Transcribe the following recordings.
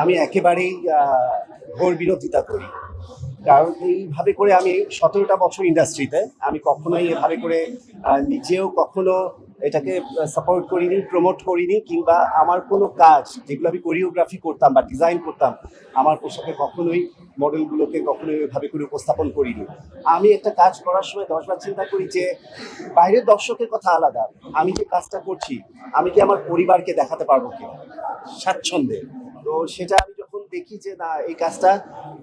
আমি একেবারেই ঘোর বিরোধিতা করি। কারণ এইভাবে করে আমি সতেরোটা বছর ইন্ডাস্ট্রিতে আমি কখনোই এভাবে করে নিজেও কখনো এটাকে সাপোর্ট করিনি প্রমোট করিনি, কিংবা আমার কোনো কাজ, যেগুলো আমি কোরিওগ্রাফি করতাম বা ডিজাইন করতাম, আমার পোশাকে কখনোই মডেলগুলোকে কখনোই এভাবে করে উপস্থাপন করিনি। আমি একটা কাজ করার সময় দশবার চিন্তা করি যে, বাইরের দর্শকের কথা আলাদা, আমি যে কাজটা করছি, আমি কি আমার পরিবারকে দেখাতে পারব কিনা? স্বাচ্ছন্দ্যে। তো সেটা আমি যখন দেখি যে না, এই কাজটা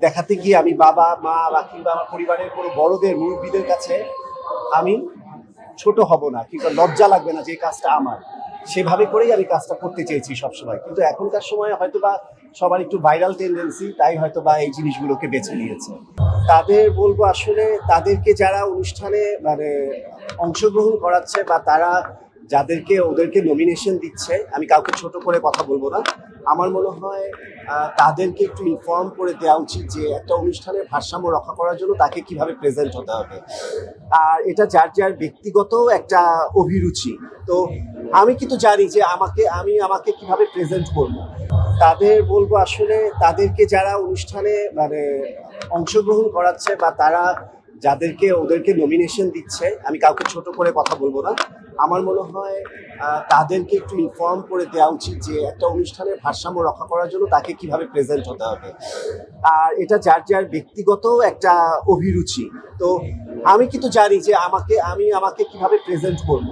দেখাতে গিয়ে আমি বাবা, মা বা কিংবা আমার পরিবারের কোনো বড়দের, মুরব্বীদের কাছে আমি ছোট হব না কিংবা লজ্জা লাগবে না যে কাজটা আমার। সেভাবে করেই আমি কাজটা করতে চেয়েছি সবসময়। কিন্তু এখনকার সময় হয়তো বা সবার একটু ভাইরাল টেন্ডেন্সি তাই হয়তো বা এই জিনিসগুলোকে বেছে নিয়েছে। তাদের বলব আসলে তাদেরকে যারা অনুষ্ঠানে মানে অংশগ্রহণ করাচ্ছে বা তারা যাদেরকে ওদেরকে নমিনেশন দিচ্ছে, আমি কাউকে ছোট করে কথা বলব না। আমার মনে হয় তাদেরকে একটু ইনফর্ম করে দেওয়া উচিত যে একটা অনুষ্ঠানের ভারসাম্য রক্ষা করার জন্য তাকে কীভাবে প্রেজেন্ট হতে হবে। আর এটা যার যার ব্যক্তিগত একটা অভিরুচি। তো আমি কিন্তু জানি যে আমাকে, আমি আমাকে কীভাবে প্রেজেন্ট করব। তাদের বলব আসলে তাদেরকে যারা অনুষ্ঠানে মানে অংশগ্রহণ করাচ্ছে বা তারা যাদেরকে ওদেরকে নমিনেশন দিচ্ছে, আমি কাউকে ছোট করে কথা বলব না। আমার মনে হয় তাদেরকে একটু ইনফর্ম করে দেওয়া উচিত যে একটা অনুষ্ঠানের ভারসাম্য রক্ষা করার জন্য তাকে কীভাবে প্রেজেন্ট হতে হবে। আর এটা যার যার ব্যক্তিগত একটা অভিরুচি। তো আমি কিন্তু জানি যে আমাকে, আমি আমাকে কীভাবে প্রেজেন্ট করব।